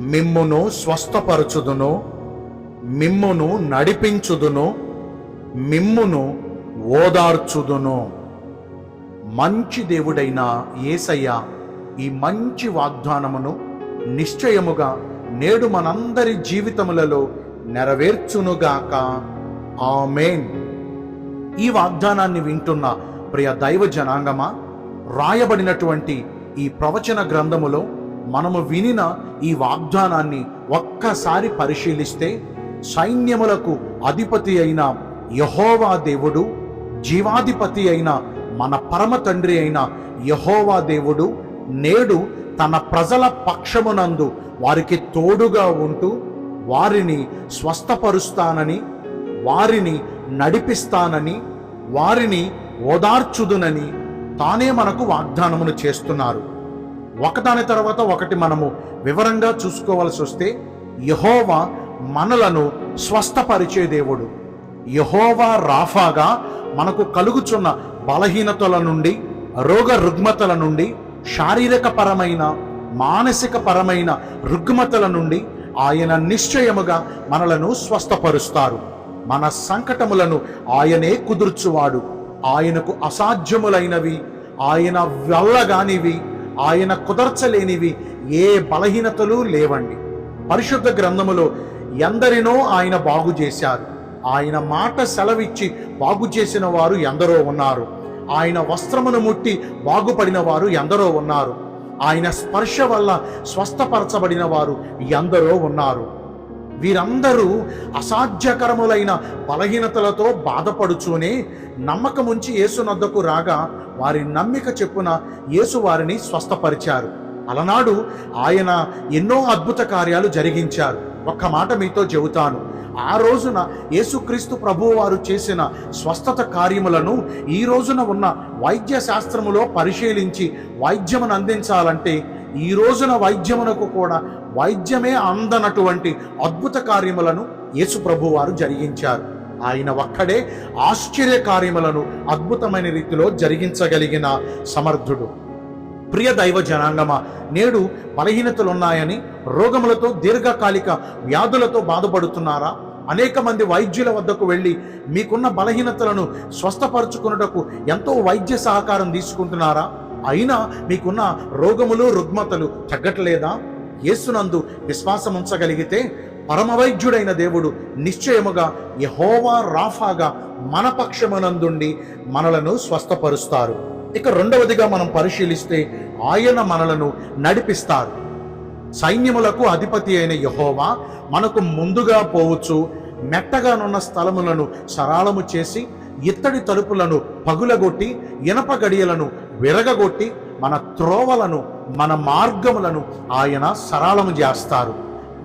మిమ్మును స్వస్థపరచుదును మిమ్మును నడిపించుదును మిమ్మును ఓదార్చుదును. మంచి దేవుడైన యేసయ్య ఈ మంచి వాగ్దానమును నిశ్చయముగా నేడు మనందరి జీవితములలో నెరవేర్చునుగాక. ఆమెన్. ఈ వాగ్దానాన్ని వింటున్న ప్రియ దైవ జనాంగమా రాయబడినటువంటి ఈ ప్రవచన గ్రంథములో మనము వినిన ఈ వాగ్దానాన్ని ఒక్కసారి పరిశీలిస్తే సైన్యములకు అధిపతి అయిన యహోవా దేవుడు జీవాధిపతి అయిన మన పరమ తండ్రి అయిన యహోవా దేవుడు నేడు తన ప్రజల పక్షమునందు వారికి తోడుగా ఉంటూ వారిని స్వస్థపరుస్తానని వారిని నడిపిస్తానని వారిని ఓదార్చుదునని తానే మనకు వాగ్దానమును చేస్తున్నారు. ఒకదాని తర్వాత ఒకటి మనము వివరంగా చూసుకోవాల్సి వస్తే యహోవా మనలను స్వస్థపరిచే దేవుడు. యహోవా రాఫాగా మనకు కలుగుచున్న బలహీనతల నుండి రోగ రుగ్మతల నుండి శారీరక పరమైన మానసిక పరమైన రుగ్మతల నుండి ఆయన నిశ్చయముగా మనలను స్వస్థపరుస్తారు. మన సంకటములను ఆయనే కుదుర్చువాడు. ఆయనకు అసాధ్యములైనవి ఆయన వెళ్ళగానివి ఆయన కుదర్చలేనివి ఏ బలహీనతలు లేవండి. పరిశుద్ధ గ్రంథములో ఎందరినో ఆయన బాగు చేశారు. ఆయన మాట సెలవిచ్చి బాగు చేసిన వారు ఎందరో ఉన్నారు. ఆయన వస్త్రమును ముట్టి బాగుపడిన వారు ఎందరో ఉన్నారు. ఆయన స్పర్శ వల్ల స్వస్థపరచబడిన వారు ఎందరో ఉన్నారు. వీరందరూ అసాధ్యకరములైన బలహీనతలతో బాధపడుచూనే నమ్మకముంచి యేసునద్దకు రాగా వారి నమ్మిక చెప్పున యేసు వారిని స్వస్థపరిచారు. అలనాడు ఆయన ఎన్నో అద్భుత కార్యాలు జరిగించారు. ఒక్క మాట మీతో చెబుతాను. ఆ రోజున యేసుక్రీస్తు ప్రభువు వారు చేసిన స్వస్థత కార్యములను ఈ రోజున ఉన్న వైద్య శాస్త్రములో పరిశీలించి వైద్యమును అందించాలంటే ఈ రోజున వైద్యమునకు కూడా వైద్యమే అందనటువంటి అద్భుత కార్యములను యేసు ప్రభువారు జరిగించారు. ఆయన ఒక్కడే ఆశ్చర్య కార్యములను అద్భుతమైన రీతిలో జరిగించగలిగిన సమర్థుడు. ప్రియ దైవ జనాంగమా నేడు బలహీనతలున్నాయని రోగములతో దీర్ఘకాలిక వ్యాధులతో బాధపడుతున్నారా? అనేక మంది వైద్యుల వద్దకు వెళ్ళి మీకున్న బలహీనతలను స్వస్థపరచుకున్నటకు ఎంతో వైద్య సహకారం తీసుకుంటున్నారా? అయినా మీకున్న రోగములు రుగ్మతలు తగ్గట్లేదా? యేసునందు విశ్వాసం ఉంచగలిగితే పరమవైద్యుడైన దేవుడు నిశ్చయముగా యహోవా రాఫాగా మన పక్షమునందుండి మనలను స్వస్థపరుస్తారు. ఇక రెండవదిగా మనం పరిశీలిస్తే ఆయన మనలను నడిపిస్తారు. సైన్యములకు అధిపతి అయిన యహోవా మనకు ముందుగా పోవచ్చు మెట్టగానున్న స్థలములను సరాళము చేసి ఇత్తడి తలుపులను పగులగొట్టి ఇనప గడియలను విరగగొట్టి మన త్రోవలను మన మార్గములను ఆయన సరళము చేస్తారు.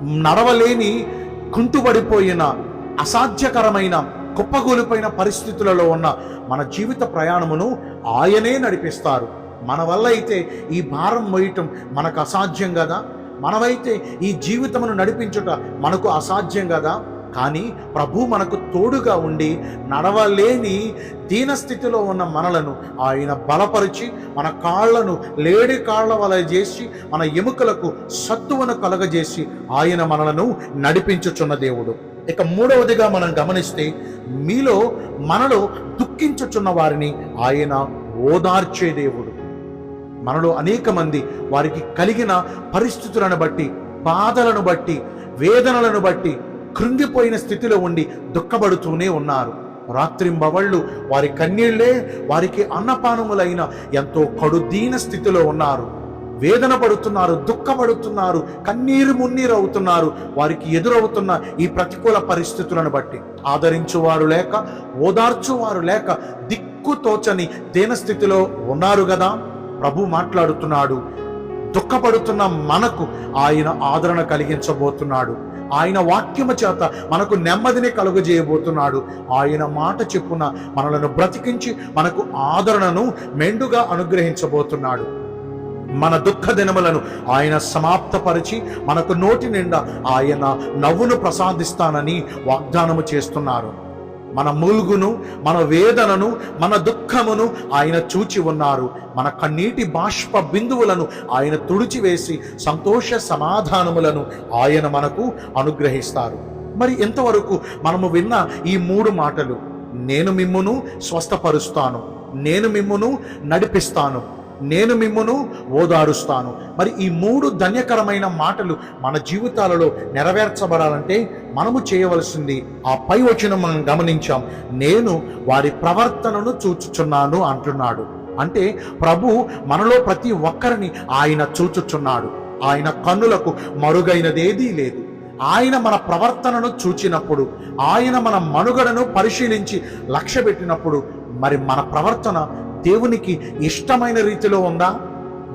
నడవలేని కుంటుబడిపోయిన అసాధ్యకరమైన కుప్పగూలిపోయిన పరిస్థితులలో ఉన్న మన జీవిత ప్రయాణమును ఆయనే నడిపిస్తారు. మన వల్ల అయితే ఈ భారం మోయటం మనకు అసాధ్యం కదా? మనమైతే ఈ జీవితమును నడిపించుట మనకు అసాధ్యం కదా? కానీ ప్రభు మనకు తోడుగా ఉండి నడవలేని దీనస్థితిలో ఉన్న మనలను ఆయన బలపరిచి మన కాళ్ళను లేడి కాళ్ళ వలె చేసి మన ఎముకలకు సత్తువను కలగజేసి ఆయన మనలను నడిపించుచున్న దేవుడు. ఇక మూడవదిగా మనం గమనిస్తే మీలో మనలో దుఃఖించుచున్న వారిని ఆయన ఓదార్చే దేవుడు. మనలో అనేక మంది వారికి కలిగిన పరిస్థితులను బట్టి బాధలను బట్టి వేదనలను బట్టి కృంగిపోయిన స్థితిలో ఉండి దుఃఖపడుతూనే ఉన్నారు. రాత్రింబవళ్ళు వారి కన్నీళ్ళే వారికి అన్నపానములైన ఎంతో కడుదీన స్థితిలో ఉన్నారు. వేదన పడుతున్నారు దుఃఖపడుతున్నారు కన్నీరు మున్నీరు అవుతున్నారు వారికి ఎదురవుతున్న ఈ ప్రతికూల పరిస్థితులను బట్టి. ఆదరించువారు లేక ఓదార్చువారు లేక దిక్కు తోచని దీనస్థితిలో ఉన్నారు కదా ప్రభు మాట్లాడుతున్నాడు. దుఃఖపడుతున్న మనకు ఆయన ఆదరణ కలిగించబోతున్నాడు. ఆయన వాక్యము చేత మనకు నెమ్మదిని కలుగజేయబోతున్నాడు. ఆయన మాట చెప్పున మనలను బ్రతికించి మనకు ఆదరణను మెండుగా అనుగ్రహించబోతున్నాడు. మన దుఃఖ దినములను ఆయన సమాప్తపరిచి మనకు నోటి నిండా ఆయన నవ్వును ప్రసాదిస్తానని వాగ్దానము చేస్తున్నారు. మన మూలుగును మన వేదనను మన దుఃఖమును ఆయన చూచి ఉన్నారు. మన కన్నీటి బాష్ప బిందువులను ఆయన తుడిచివేసి సంతోష సమాధానములను ఆయన మనకు అనుగ్రహిస్తారు. మరి ఎంతవరకు మనము విన్న ఈ మూడు మాటలు? నేను మిమ్మును స్వస్థపరుస్తాను. నేను మిమ్మును నడిపిస్తాను. నేను మిమ్మును ఓదారుస్తాను. మరి ఈ మూడు ధన్యకరమైన మాటలు మన జీవితాలలో నెరవేర్చబడాలంటే మనము చేయవలసింది ఆ పై వచ్చిన మనం గమనించాం. నేను వారి ప్రవర్తనను చూచుచున్నాను అంటున్నాడు. అంటే ప్రభు మనలో ప్రతి ఒక్కరిని ఆయన చూచుచున్నాడు. ఆయన కన్నులకు మరుగైనదేదీ లేదు. ఆయన మన ప్రవర్తనను చూచినప్పుడు ఆయన మన మనుగడను పరిశీలించి లక్ష్య పెట్టినప్పుడు మరి మన ప్రవర్తన దేవునికి ఇష్టమైన రీతిలో ఉందా?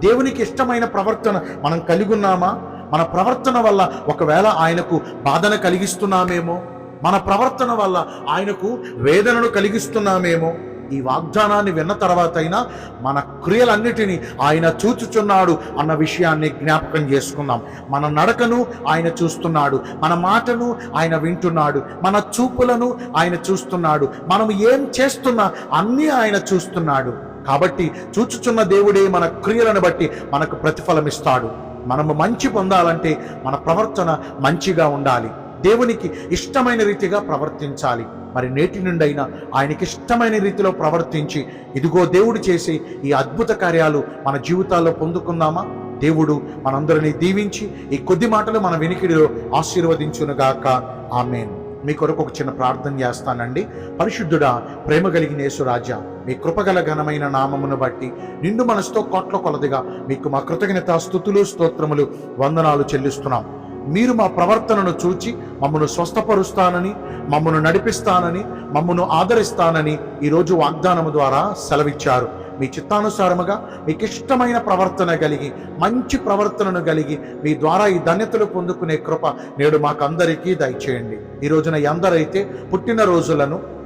దేవునికి ఇష్టమైన ప్రవర్తన మనం కలిగి ఉన్నామా మన ప్రవర్తన వల్ల ఒకవేళ ఆయనకు బాధన కలిగిస్తున్నామేమో? మన ప్రవర్తన వల్ల ఆయనకు వేదనను కలిగిస్తున్నామేమో? ఈ వాగ్దానాన్ని విన్న తర్వాత అయినా మన క్రియలన్నిటినీ ఆయన చూచుచున్నాడు అన్న విషయాన్ని జ్ఞాపకం చేసుకుందాం. మన నడకను ఆయన చూస్తున్నాడు మన మాటను ఆయన వింటున్నాడు మన చూపులను ఆయన చూస్తున్నాడు మనం ఏం చేస్తున్నా అన్నీ ఆయన చూస్తున్నాడు. కాబట్టి చూచుచున్న దేవుడే మన క్రియలను బట్టి మనకు ప్రతిఫలం ఇస్తాడు మనము మంచి పొందాలంటే మన ప్రవర్తన మంచిగా ఉండాలి. దేవునికి ఇష్టమైన రీతిగా ప్రవర్తించాలి. మరి నేటి నుండైనా ఆయనకి ఇష్టమైన రీతిలో ప్రవర్తించి ఇదిగో దేవుడు చేసే ఈ అద్భుత కార్యాలు మన జీవితాల్లో పొందుకుందామా? దేవుడు మనందరినీ దీవించి ఈ కొద్ది మాటలు మన వినికిడిలో ఆశీర్వదించునుగాక. ఆమెన్. మీ కొరకు ఒక చిన్న ప్రార్థన చేస్తానండి. పరిశుద్ధుడా ప్రేమ కలిగిన యేసురాజా మీ కృపగల ఘనమైన నామమును బట్టి నిండు మనసుతో కోట్ల కొలదిగా మీకు మా కృతజ్ఞత స్థుతులు స్తోత్రములు వందనాలు చెల్లిస్తున్నాం. మీరు మా ప్రవర్తనను చూచి మమ్మను స్వస్థపరుస్తానని మమ్మను నడిపిస్తానని మమ్మను ఆదరిస్తానని ఈరోజు వాగ్దానము ద్వారా సెలవిచ్చారు. మీ చిత్తానుసారముగా మీకు ఇష్టమైన ప్రవర్తన కలిగి మంచి ప్రవర్తనను కలిగి మీ ద్వారా ఈ ధన్యతలు పొందుకునే కృప నేడు మాకందరికీ దయచేయండి. ఈ రోజున ఎందరైతే పుట్టిన రోజులను